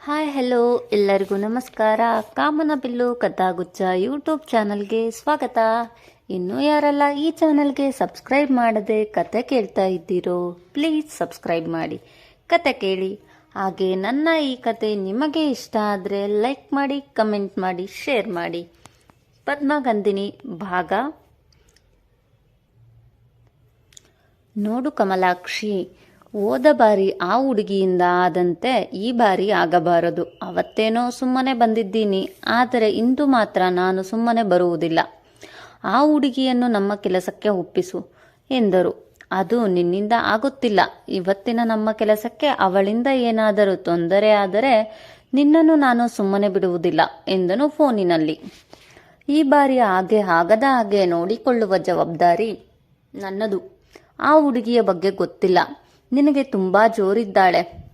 Hi hello ಎಲ್ಲರಿಗೂ ನಮಸ್ಕಾರ. ಕಾಮನ bill Kathaguchcha YouTube ಚಾನಲ್ಗೆ ಸ್ವಾಗತ. ಇನ್ನೂ ಯಾರೆಲ್ಲ ಈ ಚಾನಲ್ಗೆ ಸಬ್ಸ್ಕ್ರೈಬ್ ಮಾಡದೆ ಕತೆ ಕೇಳ್ತಾ ಇದ್ದೀರೋ ಪ್ಲೀಸ್ ಸಬ್ಸ್ಕ್ರೈಬ್ ಮಾಡಿ. ಕತೆ ಕೇಳಿ. ಹಾಗೆ ನನ್ನ ಈ ಕತೆ ನಿಮಗೆ ಇಷ್ಟ ಆದರೆ ಲೈಕ್ ಮಾಡಿ ಕಮೆಂಟ್ ಮಾಡಿ ಶೇರ್ ಮಾಡಿ. ಪದ್ಮಗಂಧಿನಿ ಭಾಗ. ನೋಡು ಕಮಲಾಕ್ಷಿ ಹೋದ ಬಾರಿ ಆ ಹುಡುಗಿಯಿಂದ ಆದಂತೆ ಈ ಬಾರಿ ಆಗಬಾರದು. ಅವತ್ತೇನೋ ಸುಮ್ಮನೆ ಬಂದಿದ್ದೀನಿ, ಆದರೆ ಇಂದು ಮಾತ್ರ ನಾನು ಸುಮ್ಮನೆ ಬರುವುದಿಲ್ಲ. ಆ ಹುಡುಗಿಯನ್ನು ನಮ್ಮ ಕೆಲಸಕ್ಕೆ ಒಪ್ಪಿಸು ಎಂದರು. ಅದು ನಿನ್ನಿಂದ ಆಗುತ್ತಿಲ್ಲ. ಇವತ್ತಿನ ನಮ್ಮ ಕೆಲಸಕ್ಕೆ ಅವಳಿಂದ ಏನಾದರೂ ತೊಂದರೆ ಆದರೆ ನಿನ್ನನ್ನು ನಾನು ಸುಮ್ಮನೆ ಬಿಡುವುದಿಲ್ಲ ಎಂದನು ಫೋನಿನಲ್ಲಿ. ಈ ಬಾರಿ ಹಾಗೆ ಆಗದ ಹಾಗೆ ನೋಡಿಕೊಳ್ಳುವ ಜವಾಬ್ದಾರಿ ನನ್ನದು. ಆ ಹುಡುಗಿಯ ಬಗ್ಗೆ ಗೊತ್ತಿಲ್ಲ. ನಿನಗೆ ತುಂಬಾ ಜೋರಿದ್ದಾಳೆ.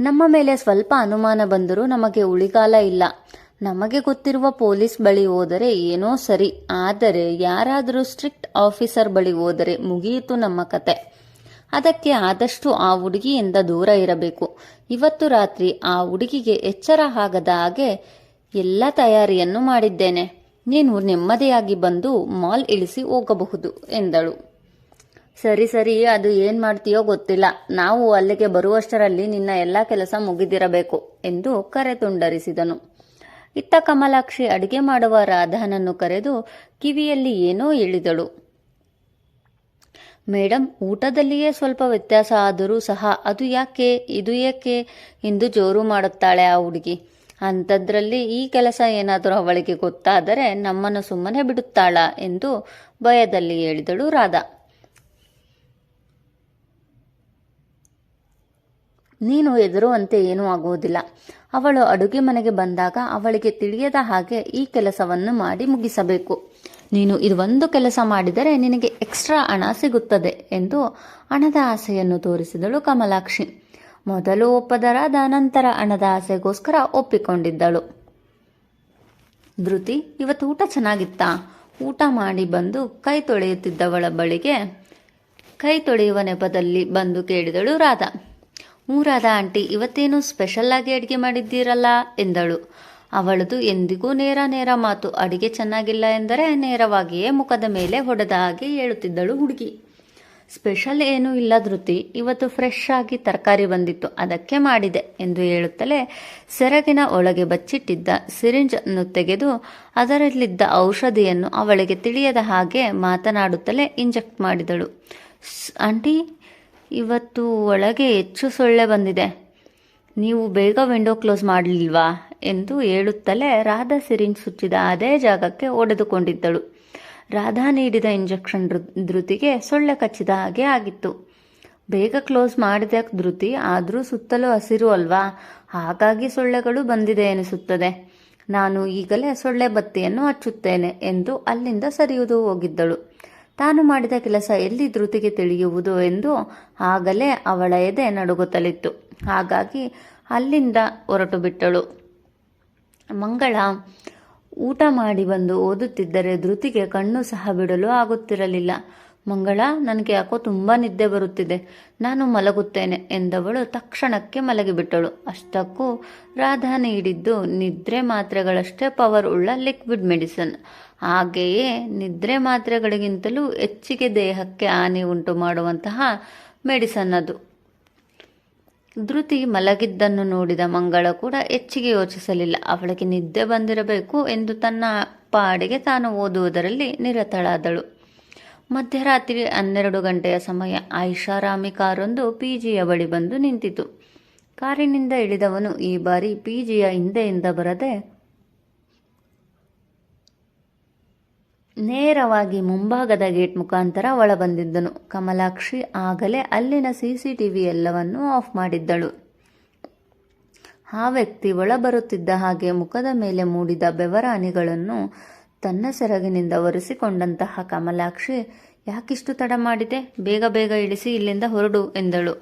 ನಮ್ಮ ಮೇಲೆ ಸ್ವಲ್ಪ ಅನುಮಾನ ಬಂದರೂ ನಮಗೆ ಉಳಿಗಾಲ ಇಲ್ಲ. ನಮಗೆ ಗೊತ್ತಿರುವ ಪೊಲೀಸ್ ಬಳಿ ಹೋದರೆ ಏನೋ ಸರಿ. ಆದರೆ ಯಾರಾದರೂ ಸ್ಟ್ರಿಕ್ಟ್ ಆಫೀಸರ್ ಬಳಿ ಹೋದರೆ ಮುಗಿಯಿತು ನಮ್ಮ ಕತೆ. ಅದಕ್ಕೆ ಆದಷ್ಟು ಆ ಹುಡುಗಿಯಿಂದ ದೂರ ಇರಬೇಕು. ಇವತ್ತು ರಾತ್ರಿ ಆ ಹುಡುಗಿಗೆ ಎಚ್ಚರ ಆಗದ ಹಾಗೆ ಎಲ್ಲ ತಯಾರಿಯನ್ನು ಮಾಡಿದ್ದೇನೆ. ನೀನು ನೆಮ್ಮದಿಯಾಗಿ ಬಂದು ಮಾಲ್ ಇಳಿಸಿ ಹೋಗಬಹುದು, ಎಂದಳು. ಸರಿ ಸರಿ, ಅದು ಏನ್ ಮಾಡ್ತೀಯೋ ಗೊತ್ತಿಲ್ಲ. ನಾವು ಅಲ್ಲಿಗೆ ಬರುವಷ್ಟರಲ್ಲಿ ನಿನ್ನ ಎಲ್ಲ ಕೆಲಸ ಮುಗಿದಿರಬೇಕು ಎಂದು ಕರೆ ತುಂಡರಿಸಿದನು ಇತ್ತ ಕಮಲಾಕ್ಷಿ ಅಡಿಗೆ ಮಾಡುವ ರಾಧಾನನ್ನು ಕರೆದು ಕಿವಿಯಲ್ಲಿ ಏನೋ ಇಳಿದಳು ಮೇಡಮ್ ಊಟದಲ್ಲಿಯೇ ಸ್ವಲ್ಪ ವ್ಯತ್ಯಾಸ ಆದರೂ ಸಹ ಅದು ಯಾಕೆ, ಇದು ಏಕೆ ಎಂದು ಜೋರು ಮಾಡುತ್ತಾಳೆ ಆ ಹುಡುಗಿ. ಅಂಥದ್ರಲ್ಲಿ ಈ ಕೆಲಸ ಏನಾದರೂ ಅವಳಿಗೆ ಗೊತ್ತಾದರೆ ನಮ್ಮನ್ನು ಸುಮ್ಮನೆ ಬಿಡುತ್ತಾಳ ಎಂದು ಭಯದಲ್ಲಿ ಹೇಳಿದಳು ರಾಧಾ. ನೀನು ಹೆದರುವಂತೆ ಏನೂ ಆಗುವುದಿಲ್ಲ. ಅವಳು ಅಡುಗೆ ಮನೆಗೆ ಬಂದಾಗ ಅವಳಿಗೆ ತಿಳಿಯದ ಹಾಗೆ ಈ ಕೆಲಸವನ್ನು ಮಾಡಿ ಮುಗಿಸಬೇಕು. ನೀನು ಇದು ಒಂದು ಕೆಲಸ ಮಾಡಿದರೆ ನಿನಗೆ ಎಕ್ಸ್ಟ್ರಾ ಹಣ ಸಿಗುತ್ತದೆ ಎಂದು ಹಣದ ಆಸೆಯನ್ನು ತೋರಿಸಿದಳು ಕಮಲಾಕ್ಷಿ. ಮೊದಲು ಒಪ್ಪದರಾದ ನಂತರ ಹಣದ ಆಸೆಗೋಸ್ಕರ ಒಪ್ಪಿಕೊಂಡಿದ್ದಳು. ಧೃತಿ, ಇವತ್ತು ಊಟ ಚೆನ್ನಾಗಿತ್ತಾ? ಊಟ ಮಾಡಿ ಬಂದು ಕೈ ತೊಳೆಯುತ್ತಿದ್ದವಳ ಬಳಿಗೆ ಕೈ ತೊಳೆಯುವ ನೆಪದಲ್ಲಿ ಬಂದು ಕೇಳಿದಳು ರಾಧಾ. ಹ್ಞೂ ಆಂಟಿ, ಇವತ್ತೇನು ಸ್ಪೆಷಲ್ ಆಗಿ ಅಡುಗೆ ಮಾಡಿದ್ದೀರಲ್ಲ ಎಂದಳು. ಅವಳದು ಎಂದಿಗೂ ನೇರ ನೇರ ಮಾತು, ಅಡಿಗೆ ಚೆನ್ನಾಗಿಲ್ಲ ಎಂದರೆ ನೇರವಾಗಿಯೇ ಮುಖದ ಮೇಲೆ ಹೊಡೆದ ಹಾಗೆ ಹೇಳುತ್ತಿದ್ದಳು ಹುಡುಗಿ. ಸ್ಪೆಷಲ್ ಏನೂ ಇಲ್ಲ ಧೃತಿ, ಇವತ್ತು ಫ್ರೆಶ್ ಆಗಿ ತರಕಾರಿ ಬಂದಿತ್ತು, ಅದಕ್ಕೆ ಮಾಡಿದೆ, ಎಂದು ಹೇಳುತ್ತಲೇ ಸೆರಗಿನ ಒಳಗೆ ಬಚ್ಚಿಟ್ಟಿದ್ದ ಸಿರಿಂಜ್ ಅನ್ನು ತೆಗೆದು ಅದರಲ್ಲಿದ್ದ ಔಷಧಿಯನ್ನು ಅವಳಿಗೆ ತಿಳಿಯದ ಹಾಗೆ ಮಾತನಾಡುತ್ತಲೇ ಇಂಜೆಕ್ಟ್ ಮಾಡಿದಳು. "ಸ್- ಆಂಟಿ ಇವತ್ತು ಒಳಗೆ ಹೆಚ್ಚು ಸೊಳ್ಳೆ ಬಂದಿದೆ. ನೀವು ಬೇಗ ವಿಂಡೋ ಕ್ಲೋಸ್ ಮಾಡಲಿಲ್ವಾ? ಎಂದು ಹೇಳುತ್ತಲೇ ರಾಧಾ ಸಿರಿಂಜ್ ಸುಚ್ಚಿದ ಅದೇ ಜಾಗಕ್ಕೆ ಒಡೆದುಕೊಂಡಿದ್ದಳು. ರಾಧಾ ನೀಡಿದ ಇಂಜೆಕ್ಷನ್ ಧೃತಿಗೆ ಸೊಳ್ಳೆ ಕಚ್ಚಿದ ಹಾಗೆ ಆಗಿತ್ತು. ಬೇಗ ಕ್ಲೋಸ್ ಮಾಡಿದ ಧೃತಿ ಆದರೂ ಸುತ್ತಲೂ ಹಸಿರು ಅಲ್ವಾ? ಹಾಗಾಗಿ ಸೊಳ್ಳೆಗಳು ಬಂದಿದೆ ಎನಿಸುತ್ತದೆ. ನಾನು ಈಗಲೇ ಸೊಳ್ಳೆ ಬತ್ತಿಯನ್ನು ಹಚ್ಚುತ್ತೇನೆ ಎಂದು ಅಲ್ಲಿಂದ ಸರಿಯುವುದು ಹೋಗಿದ್ದಳು. ತಾನು ಮಾಡಿದ ಕೆಲಸ ಎಲ್ಲಿ ಧೃತಿಗೆ ತಿಳಿಯುವುದು ಎಂದು ಆಗಲೇ ಅವಳ ಎದೆ ನಡುಗುತ್ತಲಿತ್ತು. ಹಾಗಾಗಿ ಅಲ್ಲಿಂದ ಹೊರಟು ಬಿಟ್ಟಳು. ಮಂಗಳ, ಊಟ ಮಾಡಿ ಬಂದು ಓದುತ್ತಿದ್ದರೆ ಧೃತಿಗೆ ಕಣ್ಣು ಸಹ ಬಿಡಲು ಆಗುತ್ತಿರಲಿಲ್ಲ. ಮಂಗಳ, ನನಗೆ ಯಾಕೋ ತುಂಬ ನಿದ್ದೆ ಬರುತ್ತಿದೆ. ನಾನು ಮಲಗುತ್ತೇನೆ ಎಂದವಳು ತಕ್ಷಣಕ್ಕೆ ಮಲಗಿಬಿಟ್ಟಳು. ಅಷ್ಟಕ್ಕೂ ರಾಧಾ ನೀಡಿದ್ದು ನಿದ್ರೆ ಮಾತ್ರೆಗಳಷ್ಟೇ ಪವರ್ ಉಳ್ಳ ಲಿಕ್ವಿಡ್ ಮೆಡಿಸನ್. ಹಾಗೆಯೇ ನಿದ್ರೆ ಮಾತ್ರೆಗಳಿಗಿಂತಲೂ ಹೆಚ್ಚಿಗೆ ದೇಹಕ್ಕೆ ಹಾನಿ ಉಂಟು ಮಾಡುವಂತಹ ಮೆಡಿಸನ್ ಅದು. ಧೃತಿ ಮಲಗಿದ್ದನ್ನು ನೋಡಿದ ಮಂಗಳ ಕೂಡ ಹೆಚ್ಚಿಗೆ ಯೋಚಿಸಲಿಲ್ಲ. ಅವಳಿಗೆ ನಿದ್ದೆ ಬಂದಿರಬೇಕು ಎಂದು ತನ್ನ ಪಾಡಿಗೆ ತಾನು ಓದುವುದರಲ್ಲಿ ನಿರತಳಾದಳು. ಮಧ್ಯರಾತ್ರಿ ಹನ್ನೆರಡು ಗಂಟೆಯ ಸಮಯ ಐಷಾರಾಮಿ ಕಾರೊಂದು ಪಿಜಿಯ ಬಳಿ ಬಂದು ನಿಂತಿತು. ಕಾರಿನಿಂದ ಇಳಿದವನು ಈ ಬಾರಿ ಪಿಜಿಯ ಹಿಂದೆಯಿಂದ ಬರದೆ ನೇರವಾಗಿ ಮುಂಭಾಗದ ಗೇಟ್ ಮುಖಾಂತರ ಒಳಬಂದಿದ್ದನು. ಕಮಲಾಕ್ಷಿ ಆಗಲೇ ಅಲ್ಲಿನ ಸಿಸಿಟಿವಿ ಎಲ್ಲವನ್ನೂ ಆಫ್ ಮಾಡಿದ್ದಳು. ಆ ವ್ಯಕ್ತಿ ಒಳಬರುತ್ತಿದ್ದ ಹಾಗೆ ಮುಖದ ಮೇಲೆ ಮೂಡಿದ ಬೆವರ ಹನಿಗಳನ್ನು ತನ್ನ ಸೆರಗಿನಿಂದ ಒರೆಸಿಕೊಂಡಂತಹ ಕಮಲಾಕ್ಷಿ, ಯಾಕಿಷ್ಟು ತಡ ಮಾಡಿದೆ? ಬೇಗ ಬೇಗ ಇಳಿಸಿ ಇಲ್ಲಿಂದ ಹೊರಡು, ಎಂದಳು.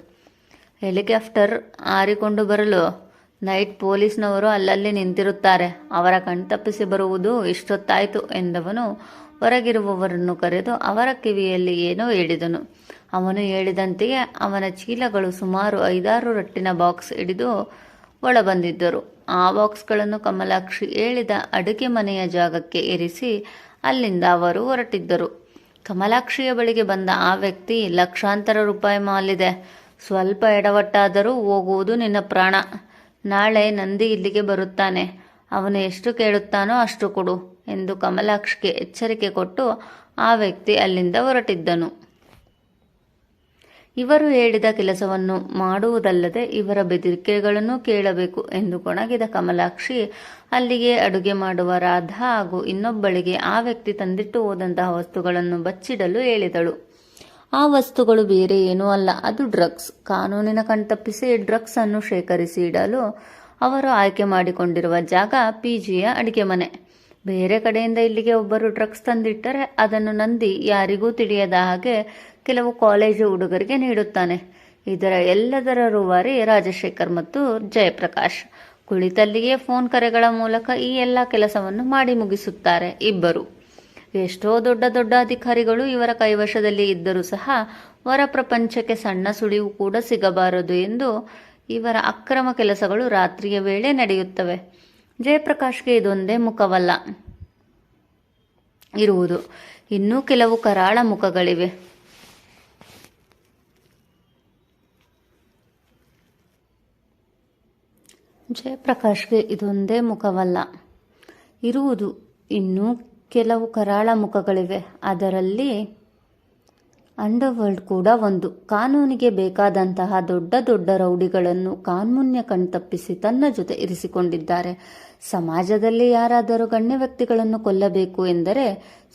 ಹೆಲಿಕಾಪ್ಟರ್ ಆರಿಕೊಂಡು ಬರಲು. ನೈಟ್ ಪೊಲೀಸ್ನವರು ಅಲ್ಲಲ್ಲಿ ನಿಂತಿರುತ್ತಾರೆ. ಅವರ ಕಣ್ತಪ್ಪಿಸಿ ಬರುವುದು ಇಷ್ಟೊತ್ತಾಯಿತು, ಎಂದವನು. ಹೊರಗಿರುವವರನ್ನು ಕರೆದು ಅವರ ಕಿವಿಯಲ್ಲಿ ಏನೋ ಹೇಳಿದನು. ಅವನು ಹೇಳಿದಂತೆಯೇ ಅವನ ಚೀಲಗಳು ಸುಮಾರು ಐದಾರು ರಟ್ಟಿನ ಬಾಕ್ಸ್ ಹಿಡಿದು ಒಳ ಬಂದಿದ್ದರು ಆ ಬಾಕ್ಸ್ಗಳನ್ನು ಕಮಲಾಕ್ಷಿ ಹೇಳಿದ ಅಡುಗೆ ಮನೆಯ ಜಾಗಕ್ಕೆ ಇರಿಸಿ ಅಲ್ಲಿಂದ ಅವರು ಹೊರಟಿದ್ದರು. ಕಮಲಾಕ್ಷಿಯ ಬಳಿಗೆ ಬಂದ ಆ ವ್ಯಕ್ತಿ, ಲಕ್ಷಾಂತರ ರೂಪಾಯಿ ಮಾಲಿದೆ. ಸ್ವಲ್ಪ ಎಡವಟ್ಟಾದರೂ ಹೋಗುವುದು ನಿನ್ನ ಪ್ರಾಣ. ನಾಳೆ ನಂದಿ ಇಲ್ಲಿಗೆ ಬರುತ್ತಾನೆ. ಅವನು ಎಷ್ಟು ಕೇಳುತ್ತಾನೋ ಅಷ್ಟು ಕೊಡು ಎಂದು ಕಮಲಾಕ್ಷಿಗೆ ಎಚ್ಚರಿಕೆ ಕೊಟ್ಟು ಆ ವ್ಯಕ್ತಿ ಅಲ್ಲಿಂದ ಹೊರಟಿದ್ದನು. ಇವರು ಹೇಳಿದ ಕೆಲಸವನ್ನು ಮಾಡುವುದಲ್ಲದೆ ಇವರ ಬೆದರಿಕೆಗಳನ್ನು ಕೇಳಬೇಕು ಎಂದು ಕೊಣಗಿದ ಕಮಲಾಕ್ಷಿ ಅಲ್ಲಿಗೆ ಅಡುಗೆ ಮಾಡುವ ರಾಧಾ ಹಾಗೂ ಇನ್ನೊಬ್ಬಳಿಗೆ ಆ ವ್ಯಕ್ತಿ ತಂದಿಟ್ಟು ಹೋದಂತಹ ವಸ್ತುಗಳನ್ನು ಬಚ್ಚಿಡಲು ಹೇಳಿದಳು. ಆ ವಸ್ತುಗಳು ಬೇರೆ ಏನೂ ಅಲ್ಲ, ಅದು ಡ್ರಗ್ಸ್. ಕಾನೂನಿನ ಕಣ್ತಪ್ಪಿಸಿ ಡ್ರಗ್ಸ್ ಅನ್ನು ಶೇಖರಿಸಿ ಇಡಲು ಅವರು ಆಯ್ಕೆ ಮಾಡಿಕೊಂಡಿರುವ ಜಾಗ ಪಿಜಿಯ ಅಡಿಗೆ ಮನೆ. ಬೇರೆ ಕಡೆಯಿಂದ ಇಲ್ಲಿಗೆ ಒಬ್ಬರು ಡ್ರಗ್ಸ್ ತಂದಿಟ್ಟರೆ ಅದನ್ನು ನಂದಿ ಯಾರಿಗೂ ತಿಳಿಯದ ಹಾಗೆ ಕೆಲವು ಕಾಲೇಜು ಹುಡುಗರಿಗೆ ನೀಡುತ್ತಾನೆ. ಇದರ ಎಲ್ಲದರ ರೂವಾರಿ ರಾಜಶೇಖರ್ ಮತ್ತು ಜಯಪ್ರಕಾಶ್. ಕುಳಿತಲ್ಲಿಯೇ ಫೋನ್ ಕರೆಗಳ ಮೂಲಕ ಈ ಎಲ್ಲ ಕೆಲಸವನ್ನು ಮಾಡಿ ಮುಗಿಸುತ್ತಾರೆ ಇಬ್ಬರು. ಎಷ್ಟೋ ದೊಡ್ಡ ದೊಡ್ಡ ಅಧಿಕಾರಿಗಳು ಇವರ ಕೈವಶದಲ್ಲಿ ಇದ್ದರೂ ಸಹ ಹೊರ ಪ್ರಪಂಚಕ್ಕೆ ಸಣ್ಣ ಸುಳಿವು ಕೂಡ ಸಿಗಬಾರದು ಎಂದು ಇವರ ಅಕ್ರಮ ಕೆಲಸಗಳು ರಾತ್ರಿಯ ವೇಳೆ ನಡೆಯುತ್ತವೆ. ಜಯಪ್ರಕಾಶ್ಗೆ ಇದೊಂದೇ ಮುಖವಲ್ಲ. ಇರುವುದು. ಇನ್ನೂ ಕೆಲವು ಕರಾಳ ಮುಖಗಳಿವೆ. ಜಯಪ್ರಕಾಶ್ಗೆ ಇದೊಂದೇ ಮುಖವಲ್ಲ. ಇರುವುದು ಇನ್ನೂ ಕೆಲವು ಕರಾಳ ಮುಖಗಳಿವೆ. ಅದರಲ್ಲಿ ಅಂಡರ್ವರ್ಲ್ಡ್ ಕೂಡ ಒಂದು. ಕಾನೂನಿಗೆ ಬೇಕಾದಂತಹ ದೊಡ್ಡ ದೊಡ್ಡ ರೌಡಿಗಳನ್ನು ಕಾನೂನ್ಯ ಕಣ್ತಪ್ಪಿಸಿ ತನ್ನ ಜೊತೆ ಇರಿಸಿಕೊಂಡಿದ್ದಾರೆ. ಸಮಾಜದಲ್ಲಿ ಯಾರಾದರೂ ಗಣ್ಯ ವ್ಯಕ್ತಿಗಳನ್ನು ಕೊಲ್ಲಬೇಕು ಎಂದರೆ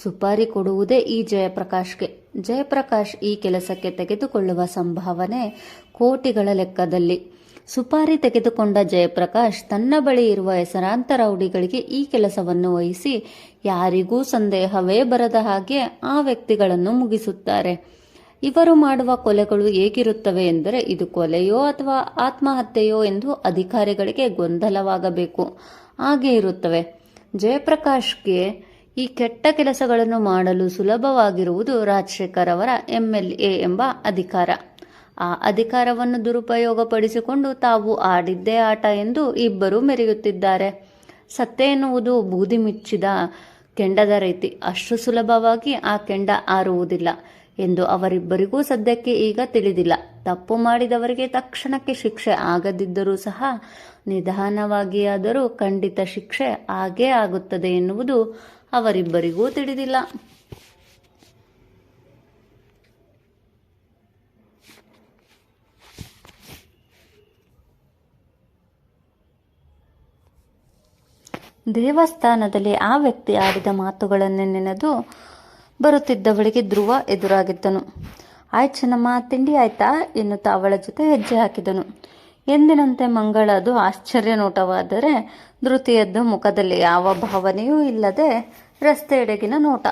ಸುಪಾರಿ ಕೊಡುವುದೇ ಈ ಜಯಪ್ರಕಾಶ್ಗೆ. ಜಯಪ್ರಕಾಶ್ ಈ ಕೆಲಸಕ್ಕೆ ತೆಗೆದುಕೊಳ್ಳುವ ಸಂಭಾವನೆ ಕೋಟಿಗಳ ಲೆಕ್ಕದಲ್ಲಿ. ಸುಪಾರಿ ತೆಗೆದುಕೊಂಡ ಜಯಪ್ರಕಾಶ್ ತನ್ನ ಬಳಿ ಇರುವ ಹೆಸರಾಂತ ರೌಡಿಗಳಿಗೆ ಈ ಕೆಲಸವನ್ನು ವಹಿಸಿ ಯಾರಿಗೂ ಸಂದೇಹವೇ ಬರದ ಹಾಗೆ ಆ ವ್ಯಕ್ತಿಗಳನ್ನು ಮುಗಿಸುತ್ತಾರೆ. ಇವರು ಮಾಡುವ ಕೊಲೆಗಳು ಹೇಗಿರುತ್ತವೆ ಎಂದರೆ ಇದು ಕೊಲೆಯೋ ಅಥವಾ ಆತ್ಮಹತ್ಯೆಯೋ ಎಂದು ಅಧಿಕಾರಿಗಳಿಗೆ ಗೊಂದಲವಾಗಬೇಕು. ಹಾಗೆ ಇರುತ್ತವೆ. ಜಯಪ್ರಕಾಶ್ಗೆ ಈ ಕೆಟ್ಟ ಕೆಲಸಗಳನ್ನು ಮಾಡಲು ಸುಲಭವಾಗಿರುವುದು ರಾಜಶೇಖರ್ ಅವರ ಎಂಎಲ್ಎ ಎಂಬ ಅಧಿಕಾರ. ಆ ಅಧಿಕಾರವನ್ನು ದುರುಪಯೋಗಪಡಿಸಿಕೊಂಡು ತಾವು ಆಡಿದ್ದೇ ಆಟ ಎಂದು ಇಬ್ಬರು ಮೆರೆಯುತ್ತಿದ್ದಾರೆ. ಸತ್ಯ ಎನ್ನುವುದು ಬೂದಿ ಮುಚ್ಚಿದ ಕೆಂಡದ ರೀತಿ. ಅಷ್ಟು ಸುಲಭವಾಗಿ ಆ ಕೆಂಡ ಆರುವುದಿಲ್ಲ ಎಂದು ಅವರಿಬ್ಬರಿಗೂ ಸದ್ಯಕ್ಕೆ ಈಗ ತಿಳಿದಿಲ್ಲ. ತಪ್ಪು ಮಾಡಿದವರಿಗೆ ತಕ್ಷಣಕ್ಕೆ ಶಿಕ್ಷೆ ಆಗದಿದ್ದರೂ ಸಹ ನಿಧಾನವಾಗಿಯಾದರೂ ಖಂಡಿತ ಶಿಕ್ಷೆ ಆಗೇ ಆಗುತ್ತದೆ ಎನ್ನುವುದು ಅವರಿಬ್ಬರಿಗೂ ತಿಳಿದಿಲ್ಲ. ದೇವಸ್ಥಾನದಲ್ಲಿ ಆ ವ್ಯಕ್ತಿ ಆಡಿದ ಮಾತುಗಳನ್ನು ನೆನೆದು ಬರುತ್ತಿದ್ದವಳಿಗೆ ಧ್ರುವ ಎದುರಾಗಿದ್ದನು. ಆಯ್ ಚೆನ್ನಮ್ಮ, ತಿಂಡಿ ಆಯ್ತಾ? ಎನ್ನುತ್ತಾ ಅವಳ ಜೊತೆ ಹೆಜ್ಜೆ ಹಾಕಿದನು. ಎಂದಿನಂತೆ ಮಂಗಳದು ಆಶ್ಚರ್ಯ ನೋಟವಾದರೆ ಧೃತಿಯದ್ದು ಮುಖದಲ್ಲಿ ಯಾವ ಭಾವನೆಯೂ ಇಲ್ಲದೆ ರಸ್ತೆಯೆಡೆಗಿನ ನೋಟ.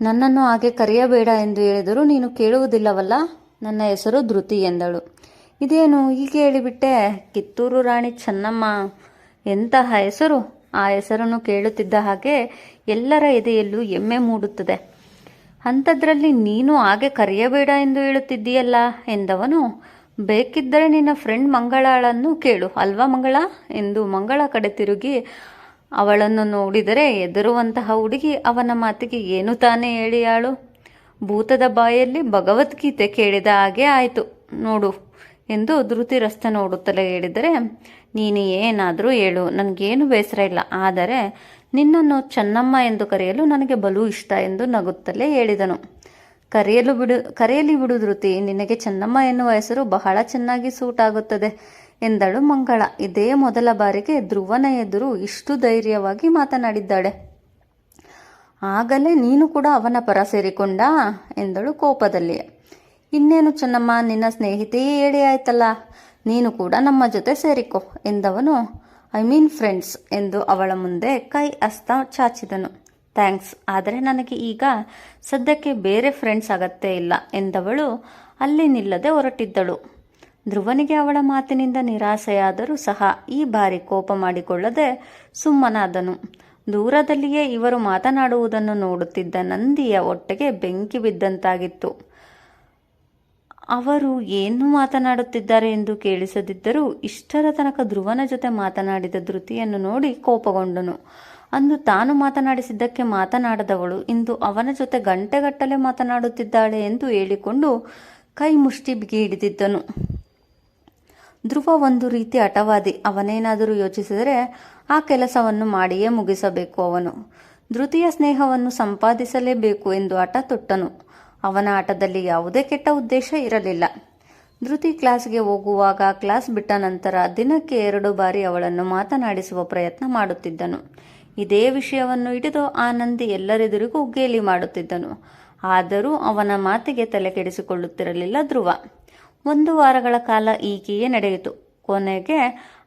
ನನ್ನನ್ನು ಹಾಗೆ ಕರೆಯಬೇಡ ಎಂದು ಹೇಳಿದರೂ ನೀನು ಕೇಳುವುದಿಲ್ಲವಲ್ಲ? ನನ್ನ ಹೆಸರು ಧೃತಿ ಎಂದಳು. ಇದೇನು ಹೀಗೆ ಹೇಳಿಬಿಟ್ಟೆ? ಕಿತ್ತೂರು ರಾಣಿ ಚೆನ್ನಮ್ಮ ಎಂತಹ ಹೆಸರು ಆ ಹೆಸರನ್ನು ಕೇಳುತ್ತಿದ್ದ ಹಾಗೆ ಎಲ್ಲರ ಎದೆಯಲ್ಲೂ ಎಮ್ಮೆ ಮೂಡುತ್ತದೆ. ಅಂಥದ್ರಲ್ಲಿ ನೀನು ಹಾಗೆ ಕರೆಯಬೇಡ ಎಂದು ಹೇಳುತ್ತಿದ್ದೀಯಲ್ಲ ಎಂದವನು, ಬೇಕಿದ್ದರೆ ನಿನ್ನ ಫ್ರೆಂಡ್ ಮಂಗಳಾಳನ್ನು ಕೇಳು, ಅಲ್ವಾ ಮಂಗಳ? ಎಂದು ಮಂಗಳ ಕಡೆ ತಿರುಗಿ, ಅವಳನ್ನು ನೋಡಿದರೆ ಎದುರುವಂತಹ ಹುಡುಗಿ ಅವನ ಮಾತಿಗೆ ಏನು ತಾನೇ ಹೇಳಿಯಾಳು ಭೂತದ ಬಾಯಲ್ಲಿ ಭಗವದ್ಗೀತೆ ಕೇಳಿದ ಹಾಗೆ ಆಯಿತು, ನೋಡು ಎಂದು ಧೃತಿ ರಸ್ತೆ ನೋಡುತ್ತಲೇ ಹೇಳಿದರೆ ನೀನು ಏನಾದರೂ ಹೇಳು, ನನಗೇನು ಬೇಸರ ಇಲ್ಲ. ಆದರೆ ನಿನ್ನನ್ನು ಚೆನ್ನಮ್ಮ ಎಂದು ಕರೆಯಲು ನನಗೆ ಬಲು ಇಷ್ಟ ಎಂದು ನಗುತ್ತಲೇ ಹೇಳಿದನು. ಕರೆಯಲು ಬಿಡು, ಕರೆಯಲಿ ಬಿಡು ಧೃತಿ, ನಿನಗೆ ಚೆನ್ನಮ್ಮ ಎನ್ನುವ ಹೆಸರು ಬಹಳ ಚೆನ್ನಾಗಿ ಸೂಟ್ ಆಗುತ್ತದೆ ಎಂದಳು ಮಂಗಳ. ಇದೇ ಮೊದಲ ಬಾರಿಗೆ ಧ್ರುವನ ಎದುರು ಇಷ್ಟು ಧೈರ್ಯವಾಗಿ ಮಾತನಾಡಿದ್ದಾಳೆ. ಆಗಲೇ ನೀನು ಕೂಡ ಅವನ ಪರ ಸೇರಿಕೊಂಡ ಎಂದಳು ಕೋಪದಲ್ಲಿ. ಇನ್ನೇನು ಚೆನ್ನಮ್ಮ, ನಿನ್ನ ಸ್ನೇಹಿತೆಯೇ ಹೇಳಿ ಆಯ್ತಲ್ಲ? ನೀನು ಕೂಡ ನಮ್ಮ ಜೊತೆ ಸೇರಿಕೊ ಎಂದವನು ಐ ಮೀನ್ ಫ್ರೆಂಡ್ಸ್ ಎಂದು ಅವಳ ಮುಂದೆ ಕೈ ಹಸ್ತ ಚಾಚಿದನು. ಥ್ಯಾಂಕ್ಸ್ ಆದರೆ ನನಗೆ ಈಗ ಸದ್ಯಕ್ಕೆ ಬೇರೆ ಫ್ರೆಂಡ್ಸ್ ಅಗತ್ಯ ಇಲ್ಲ ಎಂದವಳು ಅಲ್ಲಿ ನಿಲ್ಲದೆ ಹೊರಟಿದ್ದಳು. ಧ್ರುವನಿಗೆ ಅವಳ ಮಾತಿನಿಂದ ನಿರಾಸೆಯಾದರೂ ಸಹ ಈ ಬಾರಿ ಕೋಪ ಮಾಡಿಕೊಳ್ಳದೆ ಸುಮ್ಮನಾದನು. ದೂರದಲ್ಲಿಯೇ ಇವರು ಮಾತನಾಡುವುದನ್ನು ನೋಡುತ್ತಿದ್ದ ನಂದಿಯ ಒಟ್ಟೆಗೆ ಬೆಂಕಿ ಬಿದ್ದಂತಾಗಿತ್ತು. ಅವರು ಏನು ಮಾತನಾಡುತ್ತಿದ್ದಾರೆ ಎಂದು ಕೇಳಿಸದಿದ್ದರೂ ಇಷ್ಟರ ತನಕ ಧ್ರುವನ ಜೊತೆ ಮಾತನಾಡಿದ ಧೃತಿಯನ್ನು ನೋಡಿ ಕೋಪಗೊಂಡನು. ಅಂದು ತಾನು ಮಾತನಾಡಿಸಿದ್ದಕ್ಕೆ ಮಾತನಾಡದವಳು ಇಂದು ಅವನ ಜೊತೆ ಗಂಟೆಗಟ್ಟಲೆ ಮಾತನಾಡುತ್ತಿದ್ದಾಳೆ ಎಂದು ಹೇಳಿಕೊಂಡು ಕೈ ಮುಷ್ಟಿ ಬಿಗಿ ಹಿಡಿದಿದ್ದನು. ಧ್ರುವ ಒಂದು ರೀತಿ ಹಠವಾದಿ. ಅವನೇನಾದರೂ ಯೋಚಿಸಿದರೆ ಆ ಕೆಲಸವನ್ನು ಮಾಡಿಯೇ ಮುಗಿಸಬೇಕು ಅವನು. ಧೃತಿಯ ಸ್ನೇಹವನ್ನು ಸಂಪಾದಿಸಲೇಬೇಕು ಎಂದು ಹಠ ತೊಟ್ಟನು. ಅವನ ಆಟದಲ್ಲಿ ಯಾವುದೇ ಕೆಟ್ಟ ಉದ್ದೇಶ ಇರಲಿಲ್ಲ. ಧೃತಿ ಕ್ಲಾಸ್ಗೆ ಹೋಗುವಾಗ ಕ್ಲಾಸ್ ಬಿಟ್ಟ ನಂತರ ದಿನಕ್ಕೆ ಎರಡು ಬಾರಿ ಅವಳನ್ನು ಮಾತನಾಡಿಸುವ ಪ್ರಯತ್ನ ಮಾಡುತ್ತಿದ್ದನು. ಇದೇ ವಿಷಯವನ್ನು ಹಿಡಿದು ಆನಂದಿ ಎಲ್ಲರೆದುರಿಗೂ ಗೇಲಿ ಮಾಡುತ್ತಿದ್ದನು. ಆದರೂ ಅವನ ಮಾತಿಗೆ ತಲೆ ಕೆಡಿಸಿಕೊಳ್ಳುತ್ತಿರಲಿಲ್ಲ ಧ್ರುವ. ಒಂದು ವಾರಗಳ ಕಾಲ ಈಕೆಯೇ ನಡೆಯಿತು. ಕೊನೆಗೆ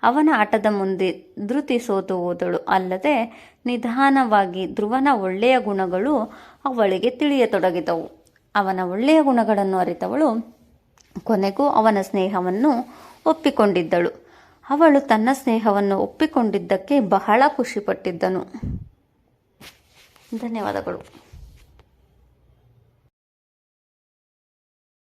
ಅವನ ಆಟದ ಮುಂದೆ ಧೃತಿ ಸೋತು ಹೋದಳು. ಅಲ್ಲದೆ ನಿಧಾನವಾಗಿ ಧ್ರುವನ ಒಳ್ಳೆಯ ಗುಣಗಳು ಅವಳಿಗೆ ತಿಳಿಯತೊಡಗಿದವು. ಅವನ ಒಳ್ಳೆಯ ಗುಣಗಳನ್ನು ಅರಿತವಳು. ಕೊನೆಗೂ ಅವನ ಸ್ನೇಹವನ್ನು ಒಪ್ಪಿಕೊಂಡಿದ್ದಳು. ಅವಳು ತನ್ನ ಸ್ನೇಹವನ್ನು ಒಪ್ಪಿಕೊಂಡಿದ್ದಕ್ಕೆ ಬಹಳ ಖುಷಿಪಟ್ಟಿದ್ದನು. ಧನ್ಯವಾದಗಳು.